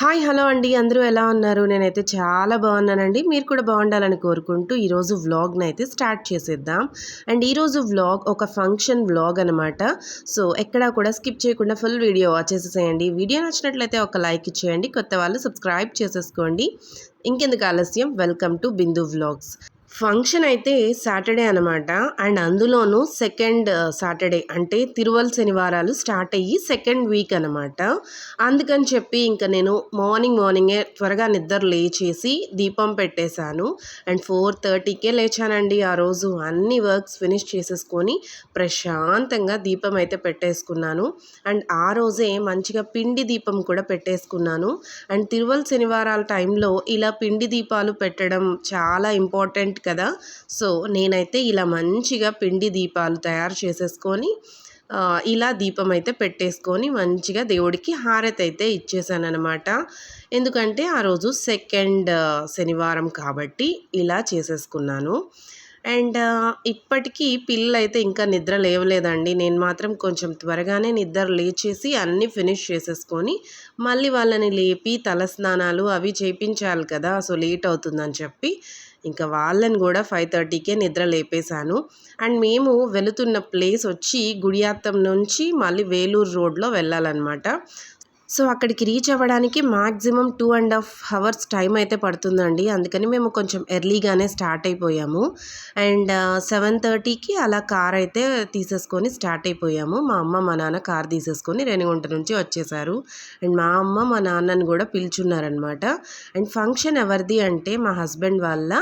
Hi hello అండి. అందరూ ఎలా ఉన్నారు? నేనైతే చాలా బాగున్నానండి. మీరు కూడా బాగుండాలని కోరుకుంటూ ఈరోజు వ్లాగ్ని అయితే స్టార్ట్ చేసేద్దాం. అండ్ ఈరోజు వ్లాగ్ ఒక ఫంక్షన్ వ్లాగ్ అనమాట సో ఎక్కడా కూడా స్కిప్ చేయకుండా ఫుల్ వీడియో వాచ్ చేసేసేయండి. వీడియో నచ్చినట్లయితే ఒక లైక్ ఇచ్చేయండి. కొత్త వాళ్ళు సబ్స్క్రైబ్ చేసేసుకోండి. ఇంకెందుకు ఆలస్యం? Welcome to Bindu vlogs. Function అయితే సాటర్డే అనమాట అండ్ అందులోనూ సెకండ్ సాటర్డే అంటే తిరువల్ శనివారాలు స్టార్ట్ అయ్యి సెకండ్ వీక్ అనమాట అందుకని చెప్పి ఇంకా నేను మార్నింగ్ మార్నింగే త్వరగా నిద్ర లేచేసి దీపం పెట్టేశాను. అండ్ ఫోర్ థర్టీకే లేచానండి ఆ రోజు. అన్ని వర్క్స్ ఫినిష్ చేసేసుకొని ప్రశాంతంగా దీపం అయితే పెట్టేసుకున్నాను. అండ్ ఆ రోజే మంచిగా పిండి దీపం కూడా పెట్టేసుకున్నాను. అండ్ తిరువల్ శనివారాల టైంలో ఇలా పిండి దీపాలు పెట్టడం చాలా ఇంపార్టెంట్ కదా. సో నేనైతే ఇలా మంచిగా పిండి దీపాలు తయారు చేసేసుకొని ఇలా దీపం అయితే పెట్టేసుకొని మంచిగా దేవుడికి హారతి అయితే ఇచ్చేసాను అనమాట ఎందుకంటే ఆ రోజు సెకండ్ శనివారం కాబట్టి ఇలా చేసేసుకున్నాను. అండ్ ఇప్పటికీ పిల్లలు అయితే ఇంకా నిద్ర లేవలేదండి. నేను మాత్రం కొంచెం త్వరగానే నిద్ర లేచేసి అన్నీ ఫినిష్ చేసేసుకొని మళ్ళీ వాళ్ళని లేపి తలస్నానాలు అవి చేయించాలి కదా. సో లేట్ అవుతుందని చెప్పి ఇంకా వాళ్ళని కూడా ఫైవ్ థర్టీకే నిద్ర లేపేశాను. అండ్ మేము వెళుతున్న ప్లేస్ వచ్చి గుడియాత్తం నుంచి మళ్ళీ వేలూరు రోడ్లో వెళ్ళాలన్నమాట. సో అక్కడికి రీచ్ అవ్వడానికి maximum two and half hours time అయితే పడుతుందండి. అందుకని మేము కొంచెం ఎర్లీగానే స్టార్ట్ అయిపోయాము. అండ్ సెవెన్ థర్టీకి అలా కార్ అయితే తీసేసుకొని స్టార్ట్ అయిపోయాము. మా అమ్మ మా నాన్న కార్ తీసేసుకొని రేణిగుంట నుంచి వచ్చేసారు. అండ్ మా అమ్మ మా నాన్నని కూడా పిలుచున్నారనమాట అండ్ ఫంక్షన్ ఎవరిది అంటే మా హస్బెండ్ వాళ్ళ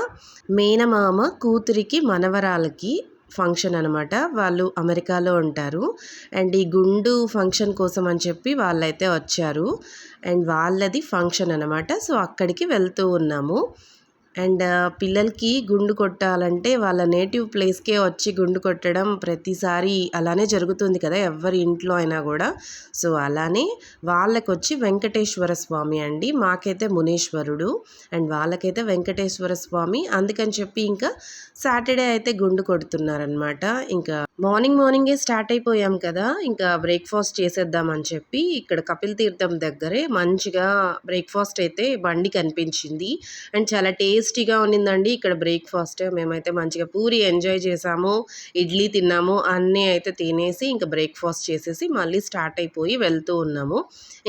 మేనమామ కూతురికి మనవరాలకి ఫంక్షన్ అనమాట వాళ్ళు అమెరికాలో ఉంటారు. అండ్ ఈ గుండు ఫంక్షన్ కోసం అని చెప్పి వాళ్ళైతే వచ్చారు. అండ్ వాళ్ళది ఫంక్షన్ అనమాట సో అక్కడికి వెళ్తూ ఉన్నాము. అండ్ పిల్లలకి గుండు కొట్టాలంటే వాళ్ళ నేటివ్ ప్లేస్కే వచ్చి గుండు కొట్టడం ప్రతిసారి అలానే జరుగుతుంది కదా ఎవరి ఇంట్లో అయినా కూడా. సో అలానే వాళ్ళకి వచ్చి వెంకటేశ్వర స్వామి అండి మాకైతే మునీశ్వరుడు. అండ్ వాళ్ళకైతే వెంకటేశ్వర స్వామి. అందుకని చెప్పి ఇంకా సాటర్డే అయితే గుండు కొడుతున్నారనమాట ఇంకా మార్నింగ్ మార్నింగే స్టార్ట్ అయిపోయాం కదా ఇంకా బ్రేక్ఫాస్ట్ చేసేద్దామని చెప్పి ఇక్కడ కపిల్ తీర్థం దగ్గరే మంచిగా బ్రేక్ఫాస్ట్ అయితే బండి కనిపించింది. అండ్ చాలా టేస్టీగా ఉన్నిందండి ఇక్కడ బ్రేక్ఫాస్ట్. మేమైతే మంచిగా పూరి ఎంజాయ్ చేసాము ఇడ్లీ తిన్నాము అన్నీ అయితే తినేసి ఇంకా బ్రేక్ఫాస్ట్ చేసేసి మళ్ళీ స్టార్ట్ అయిపోయి వెళ్తూ ఉన్నాము.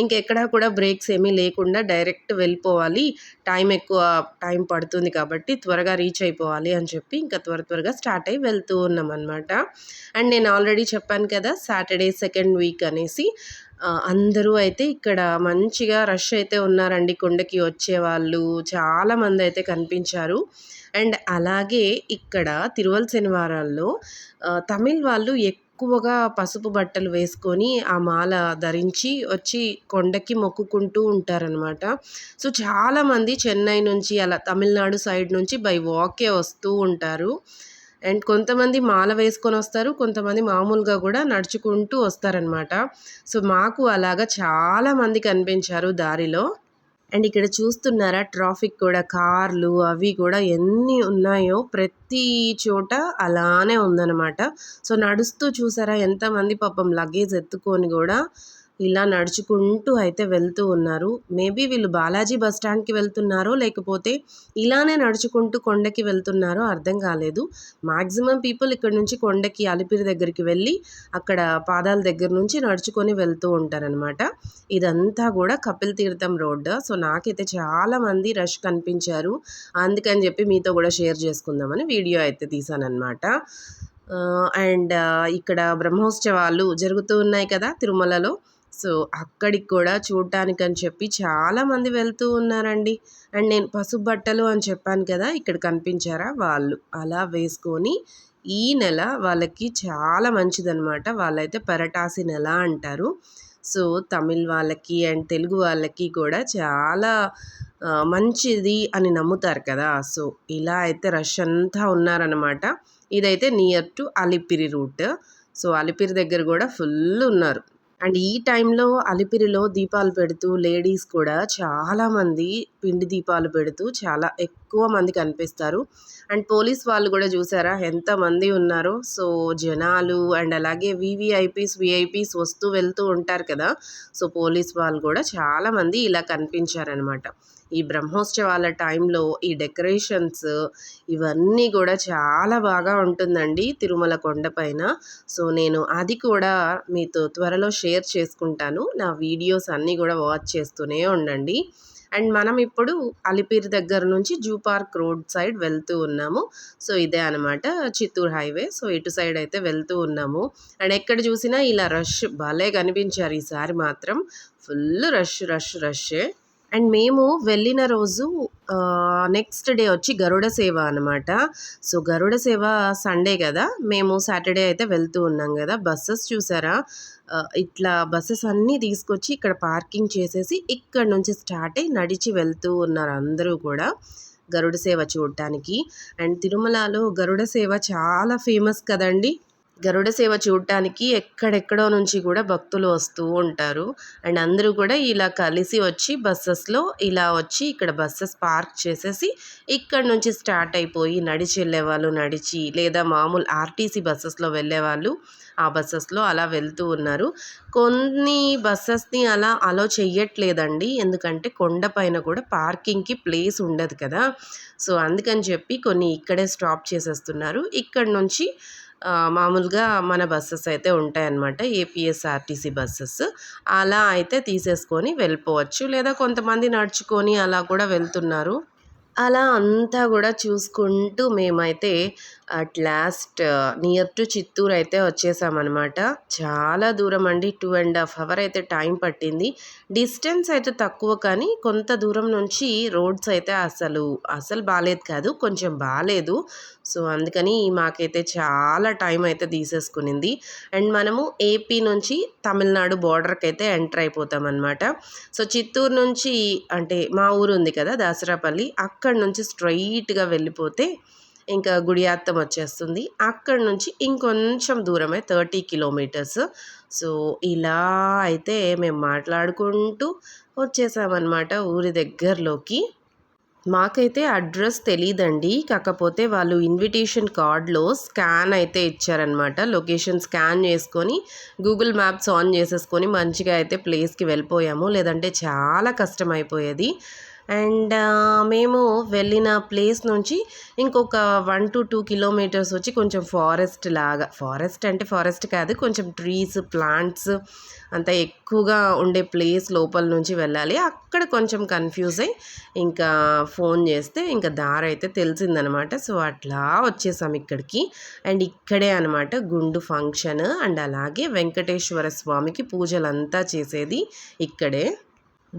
ఇంకెక్కడా కూడా బ్రేక్స్ ఏమీ లేకుండా డైరెక్ట్ వెళ్ళిపోవాలి. టైం ఎక్కువ టైం పడుతుంది కాబట్టి త్వరగా రీచ్ అయిపోవాలి అని చెప్పి ఇంకా త్వర త్వరగా స్టార్ట్ అయ్యి వెళ్తూ ఉన్నాం అనమాట అండ్ నేను ఆల్రెడీ చెప్పాను కదా సాటర్డే సెకండ్ వీక్ అనేసి. అందరూ అయితే ఇక్కడ మంచిగా రష్ అయితే ఉన్నారండి కొండకి వచ్చేవాళ్ళు చాలామంది అయితే కనిపించారు. అండ్ అలాగే ఇక్కడ తిరువల్ శనివారాల్లో తమిళ్ వాళ్ళు ఎక్కువగా పసుపు బట్టలు వేసుకొని ఆ మాల ధరించి వచ్చి కొండకి మొక్కుకుంటూ ఉంటారనమాట సో చాలామంది చెన్నై నుంచి అలా తమిళనాడు సైడ్ నుంచి బై వాకే వస్తూ ఉంటారు. అండ్ కొంతమంది మాల వేసుకొని వస్తారు కొంతమంది మామూలుగా కూడా నడుచుకుంటూ వస్తారనమాట సో మాకు అలాగా చాలామంది కనిపించారు దారిలో. అండ్ ఇక్కడ చూస్తున్నారా ట్రాఫిక్ కూడా కార్లు అవి కూడా ఎన్ని ఉన్నాయో ప్రతి చోట అలానే ఉందన్నమాట. సో నడుస్తూ చూసారా ఎంతమంది పాపం లగేజ్ ఎత్తుకొని కూడా ఇలా నడుచుకుంటూ అయితే వెళ్తూ ఉన్నారు. మేబీ వీళ్ళు బాలాజీ బస్ స్టాండ్కి వెళ్తున్నారో లేకపోతే ఇలానే నడుచుకుంటూ కొండకి వెళ్తున్నారో అర్థం కాలేదు. మాక్సిమం పీపుల్ ఇక్కడ నుంచి కొండకి అలిపిరి దగ్గరికి వెళ్ళి అక్కడ పాదాల దగ్గర నుంచి నడుచుకొని వెళ్తూ ఉంటారనమాట ఇదంతా కూడా కపిల్ తీర్థం రోడ్డు. సో నాకైతే చాలామంది రష్ కనిపించారు. అందుకని చెప్పి మీతో కూడా షేర్ చేసుకుందామని వీడియో అయితే తీసానమాట అండ్ ఇక్కడ బ్రహ్మోత్సవాలు జరుగుతూ ఉన్నాయి కదా తిరుమలలో. సో అక్కడికి కూడా చూడటానికి అని చెప్పి చాలామంది వెళ్తూ ఉన్నారండి. అండ్ నేను పసుపు బట్టలు అని చెప్పాను కదా ఇక్కడ కనిపించారా వాళ్ళు. అలా వేసుకొని ఈ నెల వాళ్ళకి చాలా మంచిదనమాట వాళ్ళైతే పెరటాసి నెల అంటారు. సో తమిళ్ వాళ్ళకి అండ్ తెలుగు వాళ్ళకి కూడా చాలా మంచిది అని నమ్ముతారు కదా. సో ఇలా అయితే రష్ అంతా ఉన్నారనమాట ఇదైతే near to Alipiri route. So Alipiri దగ్గర కూడా ఫుల్ ఉన్నారు. అండ్ ఈ టైంలో అలిపిరిలో దీపాలు పెడుతూ లేడీస్ కూడా చాలామంది పిండి దీపాలు పెడుతూ చాలా ఎక్కువ మంది కనిపిస్తారు. అండ్ పోలీస్ వాళ్ళు కూడా చూసారా ఎంతమంది ఉన్నారో. సో జనాలు అండ్ అలాగే వివిఐపీస్ విఐపీస్ వస్తూ వెళ్తూ ఉంటారు కదా. సో పోలీస్ వాళ్ళు కూడా చాలామంది ఇలా కనిపించారనమాట ఈ బ్రహ్మోత్సవాల టైంలో ఈ డెకరేషన్స్ ఇవన్నీ కూడా చాలా బాగా ఉంటుందండి తిరుమల కొండపైన సో నేను అది కూడా మీతో త్వరలో షేర్ చేసుకుంటాను. నా వీడియోస్ అన్నీ కూడా వాచ్ చేస్తూనే ఉండండి. అండ్ మనం ఇప్పుడు అలిపిరి దగ్గర నుంచి జూ పార్క్ రోడ్ సైడ్ వెళ్తూ ఉన్నాము. సో ఇదే అనమాట చిత్తూరు హైవే. సో ఇటు సైడ్ అయితే వెళ్తూ ఉన్నాము. అండ్ ఎక్కడ చూసినా ఇలా రష్ భలే కనిపించారు ఈసారి మాత్రం. ఫుల్ రష్ రష్ రషే. అండ్ మేము వెళ్ళిన రోజు నెక్స్ట్ డే వచ్చి గరుడ సేవ అనమాట సో గరుడ సేవ సండే కదా. మేము సాటర్డే అయితే వెళ్తూ ఉన్నాం కదా. బస్సెస్ చూసారా? ఇట్లా బస్సెస్ అన్నీ తీసుకొచ్చి ఇక్కడ పార్కింగ్ చేసేసి ఇక్కడ నుంచి స్టార్ట్ అయ్యి నడిచి వెళ్తూ ఉన్నారు అందరూ కూడా గరుడ సేవ చూడటానికి అండ్ తిరుమలలో గరుడ సేవ చాలా ఫేమస్ కదండి. గరుడ సేవ చూడటానికి ఎక్కడెక్కడో నుంచి కూడా భక్తులు వస్తూ ఉంటారు. అండ్ అందరూ కూడా ఇలా కలిసి వచ్చి బస్సెస్లో ఇలా వచ్చి ఇక్కడ బస్సెస్ పార్క్ చేసేసి ఇక్కడ నుంచి స్టార్ట్ అయిపోయి నడిచి వెళ్ళేవాళ్ళు నడిచి లేదా మామూలు ఆర్టీసీ బస్సెస్లో వెళ్ళేవాళ్ళు ఆ బస్సెస్లో అలా వెళ్తూ ఉన్నారు. కొన్ని బస్సెస్ని అలా అలో చెయ్యట్లేదండి. ఎందుకంటే కొండపైన కూడా పార్కింగ్కి ప్లేస్ ఉండదు కదా. సో అందుకని చెప్పి కొన్ని ఇక్కడే స్టాప్ చేసేస్తున్నారు. ఇక్కడ నుంచి మామూలుగా మన బస్సెస్ అయితే ఉంటాయన్నమాట ఏపీఎస్ఆర్టీసీ బస్సెస్. అలా అయితే తీసేసుకొని వెళ్ళిపోవచ్చు. లేదా కొంతమంది నడుచుకొని అలా కూడా వెళ్తున్నారు. అలా అంతా కూడా చూసుకుంటూ మేమైతే at last near to Chittoor అయితే వచ్చేసామన్నమాట. చాలా దూరం అండి. టూ అండ్ హాఫ్ అవర్ అయితే టైం పట్టింది. డిస్టెన్స్ అయితే తక్కువ కానీ కొంత దూరం నుంచి రోడ్స్ అయితే అసలు అసలు బాగాలేదు కాదు. కొంచెం బాగాలేదు సో అందుకని మాకైతే చాలా టైం అయితే తీసేసుకునింది. అండ్ మనము ఏపీ నుంచి తమిళనాడు బార్డర్కి అయితే ఎంటర్ అయిపోతాం సో చిత్తూరు నుంచి అంటే మా ఊరు ఉంది కదా దాసరాపల్లి అక్కడ నుంచి స్ట్రైట్గా వెళ్ళిపోతే ఇంకా గుడియాత్తం వచ్చేస్తుంది. అక్కడ నుంచి ఇంకొంచెం దూరమే థర్టీ కిలోమీటర్స్. సో ఇలా అయితే మేము మాట్లాడుకుంటూ వచ్చేసామన్నమాట ఊరి దగ్గరలోకి. మాకైతే అడ్రస్ తెలియదండి కాకపోతే వాళ్ళు ఇన్విటేషన్ కార్డ్లో స్కాన్ అయితే ఇచ్చారనమాట లొకేషన్ స్కాన్ చేసుకొని గూగుల్ మ్యాప్స్ ఆన్ చేసేసుకొని మంచిగా అయితే ప్లేస్కి వెళ్ళిపోయాము. లేదంటే చాలా కష్టం అయిపోయేది అండ్ మేము వెళ్ళిన ప్లేస్ నుంచి ఇంకొక వన్ టు టూ కిలోమీటర్స్ వచ్చి కొంచెం ఫారెస్ట్ లాగా ఫారెస్ట్ అంటే ఫారెస్ట్ కాదు కొంచెం ట్రీస్ ప్లాంట్స్ అంత ఎక్కువగా ఉండే ప్లేస్ లోపల నుంచి వెళ్ళాలి. అక్కడ కొంచెం కన్ఫ్యూజ్ అయ్యి ఇంకా ఫోన్ చేస్తే ఇంకా దారి అయితే తెలిసిందనమాట. సో అట్లా వచ్చేసాం ఇక్కడికి. అండ్ ఇక్కడే అనమాట గుండు ఫంక్షన్ అండ్ అలాగే వెంకటేశ్వర స్వామికి పూజలంతా చేసేది ఇక్కడే.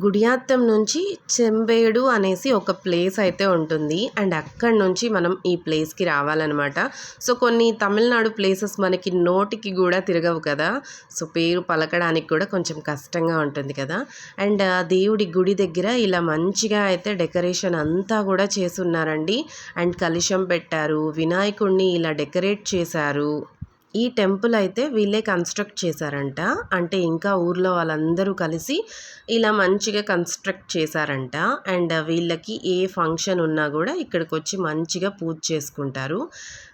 గుడియాత్తం నుంచి చెంబేడు అనేసి ఒక ప్లేస్ అయితే ఉంటుంది. అండ్ అక్కడి నుంచి మనం ఈ ప్లేస్కి రావాలన్నమాట. సో కొన్ని తమిళనాడు ప్లేసెస్ మనకి నోటికి కూడా తిరగవు కదా. సో పేరు పలకడానికి కూడా కొంచెం కష్టంగా ఉంటుంది కదా. అండ్ దేవుడి గుడి దగ్గర ఇలా మంచిగా అయితే డెకరేషన్ అంతా కూడా చేసున్నారండి అండ్ కలిశం పెట్టారు. వినాయకుడిని ఇలా డెకరేట్ చేశారు. ఈ టెంపుల్ అయితే వీళ్ళే కన్స్ట్రక్ట్ చేశారంట. అంటే ఇంకా ఊర్లో వాళ్ళందరూ కలిసి ఇలా మంచిగా కన్స్ట్రక్ట్ చేశారంట. అండ్ వీళ్ళకి ఏ ఫంక్షన్ ఉన్నా కూడా ఇక్కడికి వచ్చి మంచిగా పూజ చేసుకుంటారు.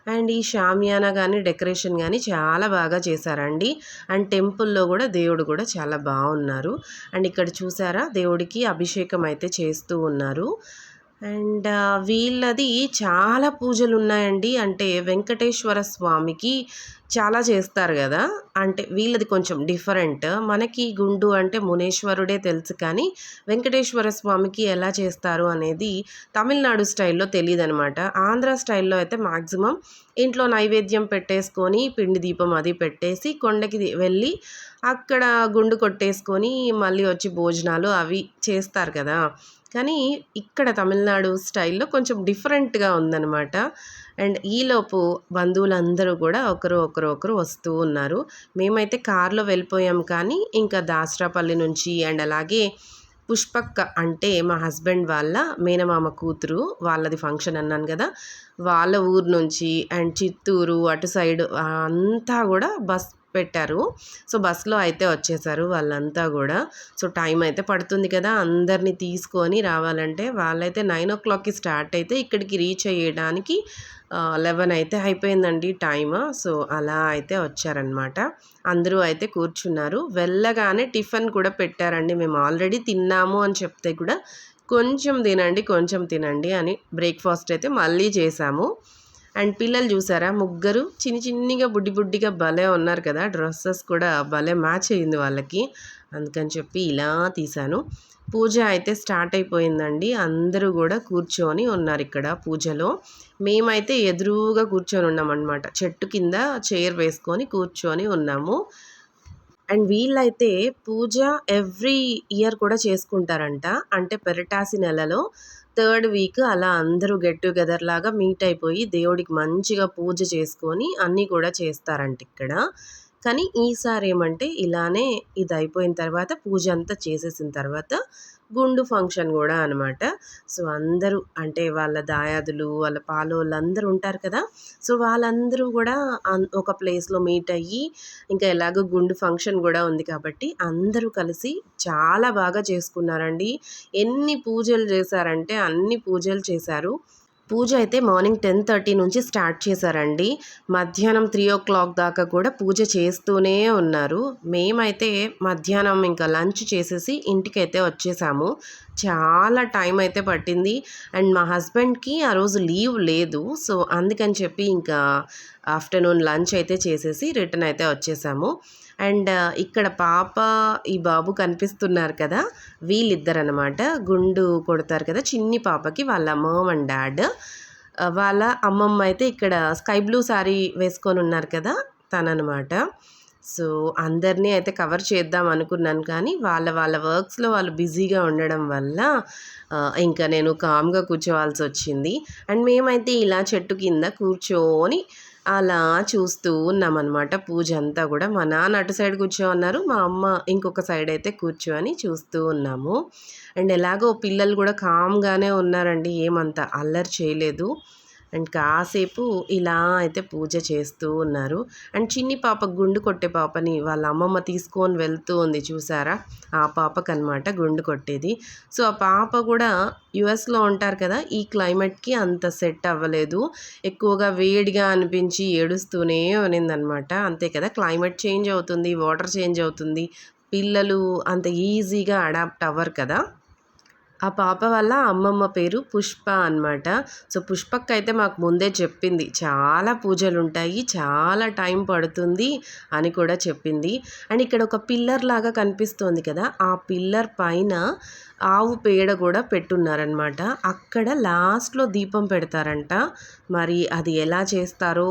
అండ్ ఈ షామియానా కానీ డెకరేషన్ కానీ చాలా బాగా చేశారండి. అండ్ టెంపుల్లో కూడా దేవుడు కూడా చాలా బాగున్నారు. అండ్ ఇక్కడ చూసారా? దేవుడికి అభిషేకం అయితే చేస్తూ ఉన్నారు. అండ్ వీళ్ళది చాలా పూజలు ఉన్నాయండి అంటే వెంకటేశ్వర స్వామికి చాలా చేస్తారు కదా. అంటే వీళ్ళది కొంచెం డిఫరెంట్. మనకి గుండు అంటే మునేశ్వరుడే తెలుసు కానీ వెంకటేశ్వర స్వామికి ఎలా చేస్తారు అనేది తమిళనాడు స్టైల్లో తెలియదు అనమాట ఆంధ్ర స్టైల్లో అయితే మ్యాక్సిమం ఇంట్లో నైవేద్యం పెట్టేసుకొని పిండి దీపం అది పెట్టేసి కొండకి వెళ్ళి అక్కడ గుండు కొట్టేసుకొని మళ్ళీ వచ్చి భోజనాలు అవి చేస్తారు కదా. కానీ ఇక్కడ తమిళనాడు స్టైల్లో కొంచెం డిఫరెంట్గా ఉందన్నమాట. అండ్ ఈలోపు బంధువులందరూ కూడా ఒకరు ఒకరు ఒకరు వస్తూ ఉన్నారు. మేమైతే కారులో వెళ్ళిపోయాం కానీ ఇంకా దాసరాపల్లి నుంచి అండ్ అలాగే పుష్పక్క అంటే మా హస్బెండ్ వాళ్ళ మేనమామ కూతురు వాళ్ళది ఫంక్షన్ అన్నాను కదా వాళ్ళ ఊరు నుంచి అండ్ చిత్తూరు అటు సైడ్ అంతా కూడా బస్ పెట్టారు. సో బస్సులో అయితే వచ్చేసారు వాళ్ళంతా కూడా. సో టైం అయితే పడుతుంది కదా అందరినీ తీసుకొని రావాలంటే. వాళ్ళైతే నైన్ ఓ క్లాక్కి స్టార్ట్ అయితే ఇక్కడికి రీచ్ అయ్యడానికి లెవెన్ అయితే అయిపోయిందండి టైమ్. సో అలా అయితే వచ్చారనమాట అందరూ అయితే కూర్చున్నారు. వెళ్ళగానే టిఫిన్ కూడా పెట్టారండి. మేము ఆల్రెడీ తిన్నాము అని చెప్తే కూడా కొంచెం తినండి కొంచెం తినండి అని బ్రేక్ఫాస్ట్ అయితే మళ్ళీ చేసాము. అండ్ పిల్లలు చూసారా? ముగ్గురు చిన్ని చిన్నిగా బుడ్డి బుడ్డిగా భలే ఉన్నారు కదా? డ్రెస్సెస్ కూడా భలే మ్యాచ్ అయింది వాళ్ళకి. అందుకని చెప్పి ఇలా తీశాను. పూజ అయితే స్టార్ట్ అయిపోయిందండి. అందరూ కూడా కూర్చొని ఉన్నారు ఇక్కడ పూజలో. మేమైతే ఎదురుగా కూర్చొని ఉన్నామన్నమాట చెట్టు కింద చైర్ వేసుకొని కూర్చొని ఉన్నాము. అండ్ వీళ్ళైతే పూజ ఎవ్రీ ఇయర్ కూడా చేసుకుంటారంట. అంటే పెరటాసి నెలలో థర్డ్ వీక్ అలా అందరూ గెట్ టుగెదర్ లాగా మీట్ అయిపోయి దేవుడికి మంచిగా పూజ చేసుకొని అన్నీ కూడా చేస్తారంట ఇక్కడ. కానీ ఈసారి ఏమంటే ఇలానే ఇది అయిపోయిన తర్వాత పూజ అంతా చేసేసిన తర్వాత గుండు ఫంక్షన్ కూడా అనమాట సో అందరూ అంటే వాళ్ళ దాయాదులు వాళ్ళ పాలోళ్ళు అందరూ ఉంటారు కదా! సో వాళ్ళందరూ కూడా ఒక ప్లేస్లో మీట్ అయ్యి ఇంకా ఎలాగో గుండు ఫంక్షన్ కూడా ఉంది కాబట్టి అందరూ కలిసి చాలా బాగా చేసుకున్నారండి. ఎన్ని పూజలు చేశారంటే అన్ని పూజలు చేశారు. పూజ అయితే మార్నింగ్ టెన్ థర్టీ నుంచి స్టార్ట్ చేశారండి. మధ్యాహ్నం త్రీ ఓ క్లాక్ దాకా కూడా పూజ చేస్తూనే ఉన్నారు. మేమైతే మధ్యాహ్నం ఇంకా లంచ్ చేసేసి ఇంటికైతే వచ్చేసాము. చాలా టైం అయితే పట్టింది. అండ్ మా హస్బెండ్కి ఆ రోజు లీవ్ లేదు. సో అందుకని చెప్పి ఇంకా ఆఫ్టర్నూన్ లంచ్ అయితే చేసేసి రిటర్న్ అయితే వచ్చేసాము. అండ్ ఇక్కడ పాప ఈ బాబు కనిపిస్తున్నారు కదా వీళ్ళిద్దరు అనమాట గుండు కొడతారు కదా చిన్ని పాపకి వాళ్ళ మమ్ అండ్ డాడ్. వాళ్ళ అమ్మమ్మ అయితే ఇక్కడ స్కై బ్లూ శారీ వేసుకొని ఉన్నారు కదా తననమాట సో అందరినీ అయితే కవర్ చేద్దాం అనుకున్నాను కానీ వాళ్ళ వాళ్ళ వర్క్స్లో వాళ్ళు బిజీగా ఉండడం వల్ల ఇంకా నేను కామ్గా కూర్చోవాల్సి వచ్చింది. అండ్ మేమైతే ఇలా చెట్టు కింద కూర్చొని అలా చూస్తూ ఉన్నామన్నమాట. పూజ అంతా కూడా మా నాన్న అటు సైడ్ కూర్చోమన్నారు మా అమ్మ ఇంకొక సైడ్ అయితే కూర్చొని చూస్తూ ఉన్నాము. అండ్ ఎలాగో పిల్లలు కూడా కామ్గానే ఉన్నారండి ఏమంత అల్లరి చేయలేదు. అండ్ కాసేపు ఇలా అయితే పూజ చేస్తూ ఉన్నారు. అండ్ చిన్ని పాప గుండు కొట్టే పాపని వాళ్ళ అమ్మమ్మ తీసుకొని వెళ్తూ ఉంది చూసారా? ఆ పాపకు అనమాట గుండు కొట్టేది. సో ఆ పాప కూడా యుఎస్లో ఉంటారు కదా ఈ క్లైమేట్కి అంత సెట్ అవ్వలేదు. ఎక్కువగా వేడిగా అనిపించి ఏడుస్తూనే ఉన్నిందనమాట అంతే కదా క్లైమేట్ చేంజ్ అవుతుంది వాటర్ చేంజ్ అవుతుంది పిల్లలు అంత ఈజీగా అడాప్ట్ అవ్వరు కదా. ఆ పాప వల్ల అమ్మమ్మ పేరు పుష్ప అనమాట సో పుష్పక్క అయితే మాకు ముందే చెప్పింది. చాలా పూజలు ఉంటాయి చాలా టైం పడుతుంది అని కూడా చెప్పింది. అండ్ ఇక్కడ ఒక పిల్లర్ లాగా కనిపిస్తోంది కదా ఆ పిల్లర్ పైన ఆవు పేడ కూడా పెట్టున్నారనమాట అక్కడ లాస్ట్లో దీపం పెడతారంట. మరి అది ఎలా చేస్తారో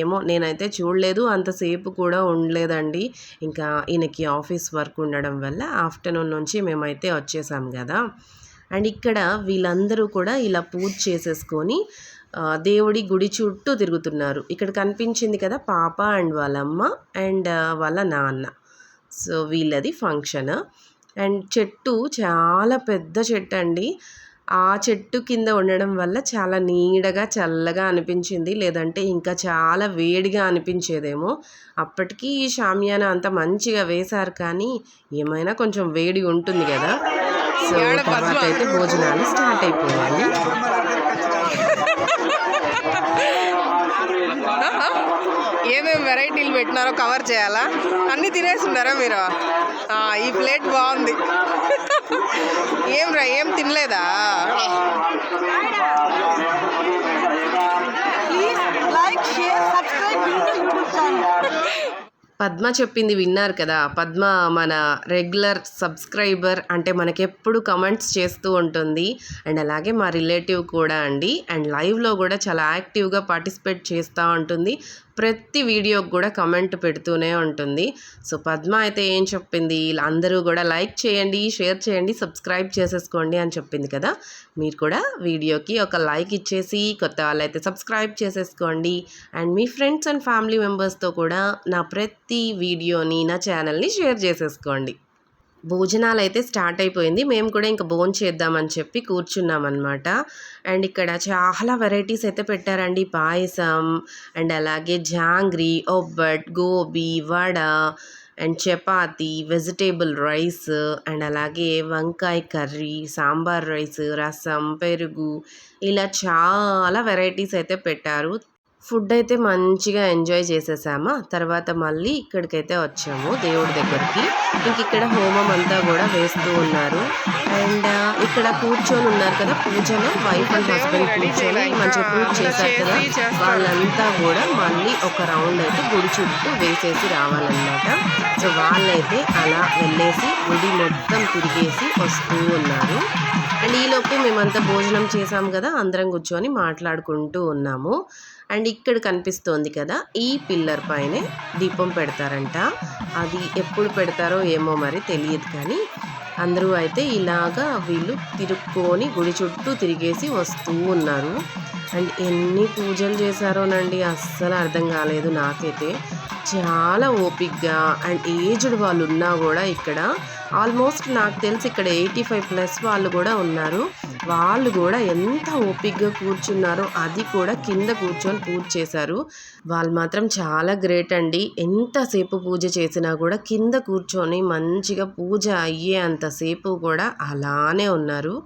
ఏమో నేనైతే చూడలేదు అంతసేపు కూడా ఉండలేదండి. ఇంకా ఈయనకి ఆఫీస్ వర్క్ ఉండడం వల్ల ఆఫ్టర్నూన్ నుంచి మేమైతే వచ్చేసాం కదా. అండ్ ఇక్కడ వీళ్ళందరూ కూడా ఇలా పూజ చేసేసుకొని దేవుడి గుడి చుట్టూ తిరుగుతున్నారు. ఇక్కడ కనిపించింది కదా పాప అండ్ వాళ్ళ అమ్మ అండ్ వాళ్ళ నాన్న. సో వీళ్ళది ఫంక్షన్. అండ్ చెట్టు చాలా పెద్ద చెట్టు అండి. ఆ చెట్టు కింద ఉండడం వల్ల చాలా నీడగా చల్లగా అనిపించింది. లేదంటే ఇంకా చాలా వేడిగా అనిపించేదేమో. అప్పటికీ షామియానా అంత మంచిగా వేశారు కానీ ఏమైనా కొంచెం వేడి ఉంటుంది కదా. సో తర్వాత అయితే భోజనాలు స్టార్ట్ అయిపోయాయి ఏమేమి వెరైటీలు పెట్టినారో కవర్ చేయాలా? అన్ని తినేస్తున్నారా మీరు? ఈ ప్లేట్ బాగుంది. ఏం రా ఏం తినలేదా like share subscribe YouTube channel Padma చెప్పింది విన్నారు కదా. పద్మ మన రెగ్యులర్ సబ్స్క్రైబర్ అంటే మనకెప్పుడు కమెంట్స్ చేస్తూ ఉంటుంది. అండ్ అలాగే మా రిలేటివ్ కూడా అండి. అండ్ లైవ్లో కూడా చాలా యాక్టివ్గా పార్టిసిపేట్ చేస్తూ ఉంటుంది. ప్రతి వీడియోకి కూడా కమెంట్ పెడుతూనే ఉంటుంది. సో పద్మ అయితే ఏం చెప్పింది? అందరూ కూడా లైక్ చేయండి షేర్ చేయండి సబ్స్క్రైబ్ చేసేసుకోండి అని చెప్పింది కదా? మీరు కూడా వీడియోకి ఒక లైక్ ఇచ్చేసి కొత్త వాళ్ళైతే సబ్స్క్రైబ్ చేసేసుకోండి. అండ్ మీ ఫ్రెండ్స్ అండ్ ఫ్యామిలీ మెంబర్స్తో కూడా నా ప్రతి వీడియోని నా ఛానల్ని షేర్ చేసేసుకోండి. భోజనాలు అయితే స్టార్ట్ అయిపోయింది. మేము కూడా ఇంకా భోజనం చేద్దామని చెప్పి కూర్చున్నాం అనమాట అండ్ ఇక్కడ చాలా వెరైటీస్ అయితే పెట్టారండి. పాయసం అండ్ అలాగే jangri obbattu gobi vada and chapati vegetable rice and అలాగే వంకాయ కర్రీ సాంబార్ రైస్ రసం పెరుగు ఇలా చాలా వెరైటీస్ అయితే పెట్టారు. ఫుడ్ అయితే మంచిగా ఎంజాయ్ చేసేసామా? తర్వాత మళ్ళీ ఇక్కడికైతే వచ్చాము దేవుడి దగ్గరికి. ఇంక ఇక్కడ హోమం అంతా కూడా వేస్తూ ఉన్నారు. అండ్ ఇక్కడ కూర్చొని ఉన్నారు కదా పూజలో వైఫ్ అండ్ హస్బెండ్ కూర్చొని మంచిగా పూజ చేశారు కదా. వాళ్ళంతా కూడా మళ్ళీ ఒక రౌండ్ అయితే గుడి చుట్టూ వేసేసి రావాలన్నమాట. సో వాళ్ళైతే అలా వెళ్ళేసి గుడి మొత్తం తిరిగేసి వస్తూ ఉన్నారు. అండ్ ఈలోపు మేమంతా భోజనం చేసాం కదా అందరం కూర్చొని మాట్లాడుకుంటూ ఉన్నాము. అండ్ ఇక్కడ కనిపిస్తోంది కదా ఈ పిల్లర్ పైనే దీపం పెడతారంట. అది ఎప్పుడు పెడతారో ఏమో మరి తెలియదు కానీ అందరూ అయితే ఇలాగా వీళ్ళు తిరుక్కొని గుడి చుట్టూ తిరిగేసి వస్తూ ఉన్నారు. అండ్ ఎన్ని పూజలు చేశారోనండి అస్సలు అర్థం కాలేదు నాకైతే. చాలా ఓపిక్గా అండ్ ఏజ్డ్ వాళ్ళు ఉన్నా కూడా ఇక్కడ ఆల్మోస్ట్ నాకు తెలిసి ఇక్కడ ఎయిటీ ఫైవ్ ప్లస్ వాళ్ళు కూడా ఉన్నారు. వాళ్ళు కూడా ఎంత ఓపిక్గా కూర్చున్నారో అది కూడా కింద కూర్చొని పూజ చేశారు. వాళ్ళు మాత్రం చాలా గ్రేట్ అండి. ఎంతసేపు పూజ చేసినా కూడా కింద కూర్చొని మంచిగా పూజ అయ్యే అంతసేపు కూడా అలానే ఉన్నారు.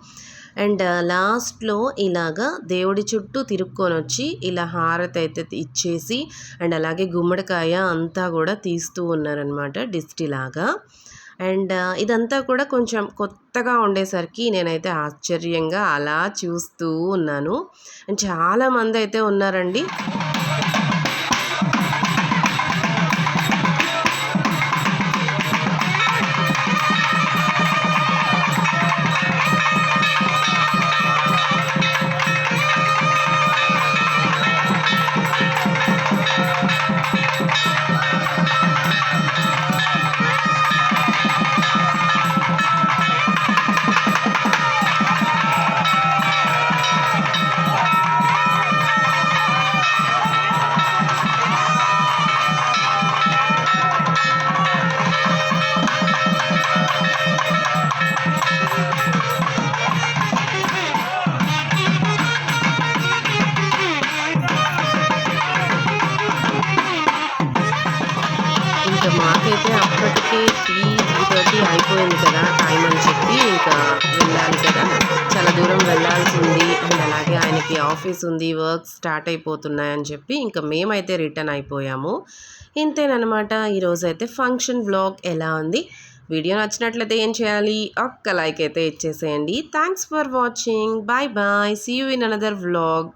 అండ్ లాస్ట్లో ఇలాగా దేవుడి చుట్టూ తిరుక్కొని వచ్చి ఇలా హారతి అయితే ఇచ్చేసి అండ్ అలాగే గుమ్మడికాయ అంతా కూడా తీస్తూ ఉన్నారనమాట డిస్టిలాగా. అండ్ ఇదంతా కూడా కొంచెం కొత్తగా ఉండేసరికి నేనైతే ఆశ్చర్యంగా అలా చూస్తూ ఉన్నాను. అండ్ చాలామంది అయితే ఉన్నారండి. అయితే అప్పటికే త్రీ త్రీ థర్టీ అయిపోయింది కదా టైం అని చెప్పి ఇంకా వెళ్ళాలి కదా. చాలా దూరం వెళ్ళాల్సి ఉంది అండ్ అలాగే ఆయనకి ఆఫీస్ ఉంది వర్క్ స్టార్ట్ అయిపోతున్నాయని చెప్పి ఇంకా మేమైతే రిటర్న్ అయిపోయాము. ఇంతేనమాట ఈరోజు అయితే ఫంక్షన్ బ్లాగ్ ఎలా ఉంది? వీడియో నచ్చినట్లయితే ఏం చేయాలి? ఒక్క లైక్ అయితే ఇచ్చేసేయండి. Thanks for watching bye bye see you in another vlog